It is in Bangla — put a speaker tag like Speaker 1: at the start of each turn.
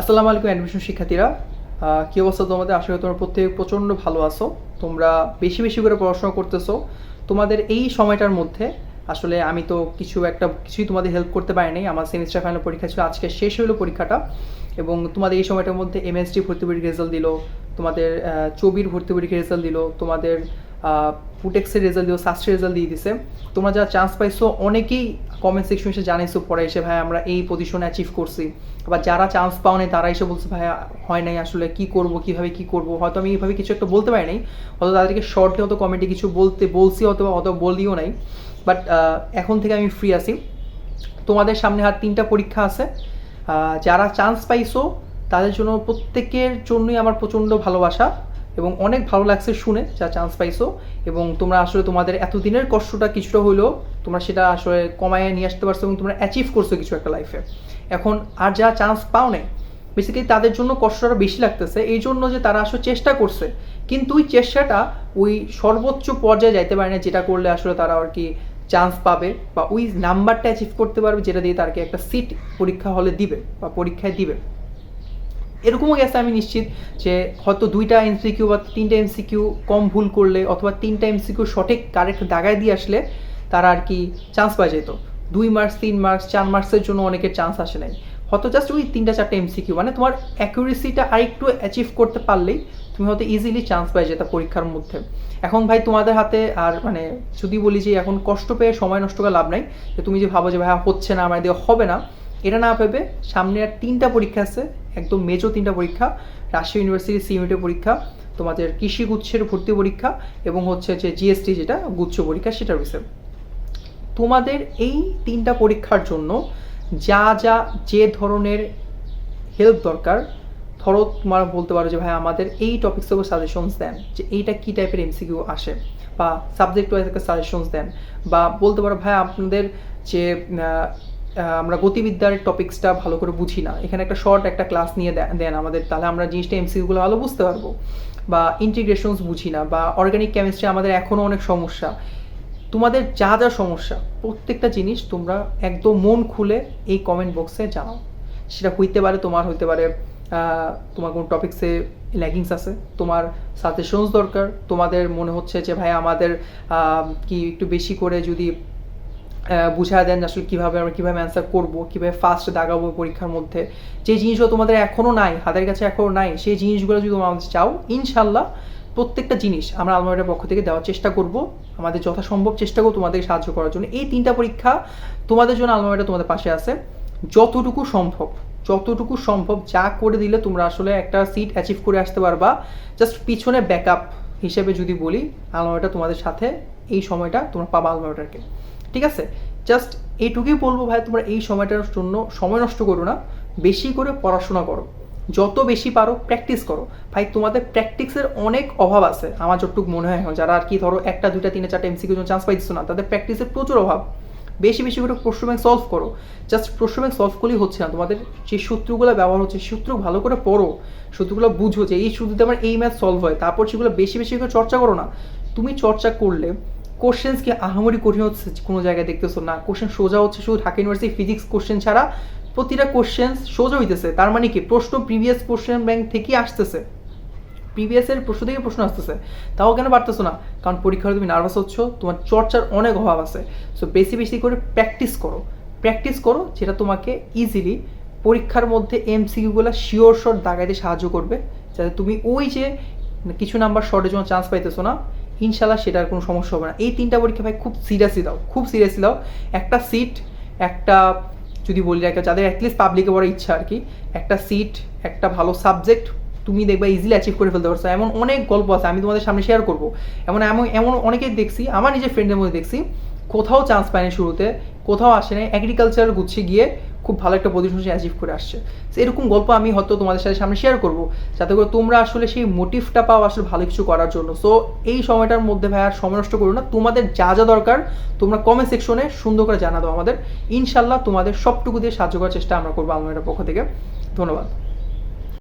Speaker 1: আসসালামু আলাইকুম অ্যাডমিশন শিক্ষার্থীরা। কি অবস্থা তোমাদের? করি তোমরা প্রত্যেক প্রচণ্ড ভালো আছো। তোমরা বেশি বেশি করে পড়াশোনা করতেছো। তোমাদের এই সময়টার মধ্যে আসলে আমি তো কিছু একটা, কিছুই তোমাদের হেল্প করতে পারিনি। আমার সেমিস্টার ফাইনাল পরীক্ষা ছিল, আজকে শেষ হলো পরীক্ষাটা। এবং তোমাদের এই সময়টার মধ্যে এমএসটি ভর্তি পরীক্ষার রেজাল্ট দিল। তোমাদের চবির ভর্তি পরীক্ষার রেজাল্ট দিল। তোমাদের পুটেক্সের রেজাল্ট দিল শাস্ত্রের রেজাল্ট দিয়ে দিছে। তোমরা যারা চান্স পাইছো, অনেকেই কমেন্ট সেকশন এসে জানাইছো, পরে এসে ভাই আমরা এই পজিশনে অ্যাচিভ করছি। আবার যারা চান্স পাও নাই, তারা এসে বলছে ভাই হয় নাই, আসলে কি করব, কীভাবে কি করব? হয়তো আমি এইভাবে কিছু একটা বলতে পারি নাই। হয়তো তাদেরকে শর্টলি হয়তো কমেন্টে কিছু বলতে, বলছি অথবা অত বলিও নাই। বাট এখন থেকে আমি ফ্রি আছি। তোমাদের সামনে আর তিনটা পরীক্ষা আছে। যারা চান্স পাইছো, তাদের জন্য প্রত্যেকের জন্যই আমার প্রচণ্ড ভালোবাসা। এবং অনেক ভালো লাগছে শুনে, যা চান্স পাইছো। এবং তোমরা আসলে তোমাদের এতদিনের কষ্টটা কিছুটা হলেও তোমরা সেটা আসলে কমায় নিয়ে আসতে পারছ এবং তোমরা অ্যাচিভ করছ কিছু একটা লাইফে এখন আর যা চান্স পাও নাই বেসিক্যালি তাদের জন্য কষ্টটা বেশি লাগতেছে, এই জন্য যে তারা আসলে চেষ্টা করছে। কিন্তু ওই চেষ্টাটা ওই সর্বোচ্চ পর্যায়ে যাইতে পারে না, যেটা করলে আসলে তারা আর কি চান্স পাবে বা ওই নাম্বারটা অ্যাচিভ করতে পারবে, যেটা দিয়ে তারকে একটা সিট পরীক্ষা হলে দিবে বা পরীক্ষায় দিবে। এরকমও গেছে আমি নিশ্চিত যে হয়তো দুইটা এমসিকিউ বা তিনটা এমসিকিউ কম ভুল করলে অথবা তিনটা এমসিকিউ সঠিক কারেক্ট দাগায় দিয়ে আসলে তারা আর কি চান্স পাওয়া যেত। দুই মার্কস তিন মার্কস চার মার্কসের জন্য অনেকের চান্স আসে নাই। হয়তো জাস্ট ওই তিনটা চারটা এমসিকিউ মানে তোমার অ্যাকুরেসিটা আরেকটু অ্যাচিভ করতে পারলেই তুমি হয়তো ইজিলি চান্স পাই যেটা পরীক্ষার মধ্যে। এখন ভাই তোমাদের হাতে আর মানে যদি বলি যে এখন কষ্ট পেয়ে সময় নষ্ট করে লাভ নাই যে তুমি যে ভাবো যে ভাই হচ্ছে না আমার দিয়ে হবে না এটা না ভেবে সামনে আর তিনটা পরীক্ষা আছে, একদম মেজো তিনটা পরীক্ষা, রাজশাহী ইউনিভার্সিটি সিইউনিটের পরীক্ষা, তোমাদের কৃষি গুচ্ছের ভর্তি পরীক্ষা এবং হচ্ছে যে জিএসটি যেটা গুচ্ছ পরীক্ষা সেটা রয়েছে তোমাদের এই তিনটা পরীক্ষার জন্য যা যা যে ধরনের হেল্প দরকার, ধরো তোমার বলতে পারো যে ভাই আমাদের এই টপিক্সের উপর সাজেশনস দেন, যে এইটা কী টাইপের এমসিকিউ আসে বা সাবজেক্ট ওয়াইজ একটা সাজেশনস দেন, বা বলতে পারো ভাই আপনাদের যে আমরা গতিবিদ্যার টপিক্সটা ভালো করে বুঝি না। এখানে একটা শর্ট একটা ক্লাস নিয়ে দেন আমাদের, তাহলে আমরা জিনিসটা এমসিকিউগুলো ভালো বুঝতে পারব। বা ইন্টিগ্রেশনস বুঝি না, বা অর্গানিক কেমিস্ট্রি আমাদের এখনও অনেক সমস্যা। তোমাদের যা যা সমস্যা, প্রত্যেকটা জিনিস তোমরা একদম মন খুলে এই কমেন্ট বক্সে জানাও। সেটা হইতে পারে তোমার, হইতে পারে তোমার কোনো টপিক্সে ল্যাগিংস আছে, তোমার সাজেশনস দরকার, তোমাদের মনে হচ্ছে যে ভাই আমাদের কি একটু বেশি করে যদি বুঝায় দেন আসলে কীভাবে আমরা কীভাবে অ্যান্সার করব, কীভাবে ফার্স্ট দাগাবো পরীক্ষার মধ্যে। যে জিনিসগুলো তোমাদের এখনও নাই, হাতের কাছে এখনও নাই, সেই জিনিসগুলো যদি তোমরা চাও ইনশাল্লাহ প্রত্যেকটা জিনিস আমরা আলমারিটার পক্ষ থেকে দেওয়ার চেষ্টা করব, আমাদের যথাসম্ভব চেষ্টা করব তোমাদের সাহায্য করার জন্য। এই তিনটা পরীক্ষা তোমাদের জন্য আলমারিটা তোমাদের পাশে আছে। যতটুকু সম্ভব যতটুকু সম্ভব যা করে দিলে তোমরা আসলে একটা সিট অ্যাচিভ করে আসতে পারবা। জাস্ট পিছনে ব্যাকআপ হিসেবে যদি বলি, আলমারিটা তোমাদের সাথে এই সময়টা তোমরা পাবা আলমারিটাকে। ঠিক আছে? জাস্ট এইটুকুই বলব ভাই, তোমরা এই সময়টার জন্য সময় নষ্ট করো না। বেশি করে পড়াশোনা করো। যত বেশি পারো প্র্যাকটিস করো। ভাই, তোমাদের প্র্যাকটিসের অনেক অভাব আছে। আমার যতটুকু মনে হয় এখন, যারা আর কি ধরো একটা, দুইটা, তিনটা, চারটা এমসিকিউ জন্য চান্স পাইছো না, তাদের প্র্যাকটিসের প্রচুর অভাব। বেশি বেশি করে প্রশ্ন ব্যাংক সলভ করো। জাস্ট প্রশ্ন ব্যাংক সলভ করলেই হচ্ছে না। তোমাদের যে সূত্রগুলো ব্যবহার হচ্ছে, সূত্র ভালো করে পড়ো। সূত্রগুলো বুঝো যে এই সূত্রতে আমার এই ম্যাথ সলভ হয়। তারপর সেগুলো বেশি বেশি করে চর্চা করো না। তুমি চর্চা করলে কোশ্চেন্স কি আহামরি কঠিন হচ্ছে কোনো জায়গায় দেখতেছো? না কোশ্চেন সোজা হচ্ছে শুধু ঢাকা ইউনিভার্সিটি ফিজিক্স কোশ্চেন ছাড়া প্রতিটা কোশ্চেন সোজা হইতেছে। তার মানে কি? প্রশ্ন প্রিভিয়াস কোশ্চেন ব্যাংক থেকেই আসতেছে। প্রিভিয়াসের প্রশ্ন থেকে প্রশ্ন আসতেছে। তাও কেন পারতেছো না? কারণ পরীক্ষায় তুমি নার্ভাস হচ্ছ, তোমার চর্চার অনেক অভাব আছে। সো বেশি বেশি করে প্র্যাকটিস করো। প্র্যাকটিস করো যেটা তোমাকে ইজিলি পরীক্ষার মধ্যে এমসিকিউগুলো শিওর শর্ট দাগাইতে সাহায্য করবে। যাতে তুমি ওই যে কিছু নাম্বার শর্টের জন্য চান্স পাইতেছো না। ইনশাল্লাহ সেটার কোনো সমস্যা হবে না। এই তিনটা পরীক্ষা ভাই খুব সিরিয়াসলি দাও, খুব সিরিয়াসলি দাও। একটা সিট একটা যদি বলি একটা যাদের অ্যাটলিস্ট পাবলিকে পড়ার ইচ্ছা আর কি, একটা সিট একটা ভালো সাবজেক্ট তুমি দেখবে ইজিলি অ্যাচিভ করে ফেলতে পারছ। এমন অনেক গল্প আছে, আমি তোমাদের সামনে শেয়ার করব। এমন এমন এমন অনেকেই দেখছি, আমার নিজের ফ্রেন্ডের মধ্যে দেখছি, কোথাও চান্স পায়নি শুরুতে, কোথাও আসে নাই অ্যাগ্রিকালচার গুছিয়ে গিয়ে খুব ভালো একটা পজিশন সে অ্যাচিভ করে আসছে। এরকম গল্প আমি হয়তো তোমাদের সাথে সামনে শেয়ার করব, যাতে করে তোমরা আসলে সেই মোটিভটা পাও আসলে ভালো কিছু করার জন্য। সো এই সময়টার মধ্যে ভাই আর সময় নষ্ট করো না। তোমাদের যা যা দরকার তোমরা কমেন্ট সেকশনে সুন্দর করে জানা দাও আমাদের। ইনশাল্লাহ তোমাদের সবটুকু দিয়ে সাহায্য করার চেষ্টা আমরা করব আমাদের পক্ষ থেকে। ধন্যবাদ।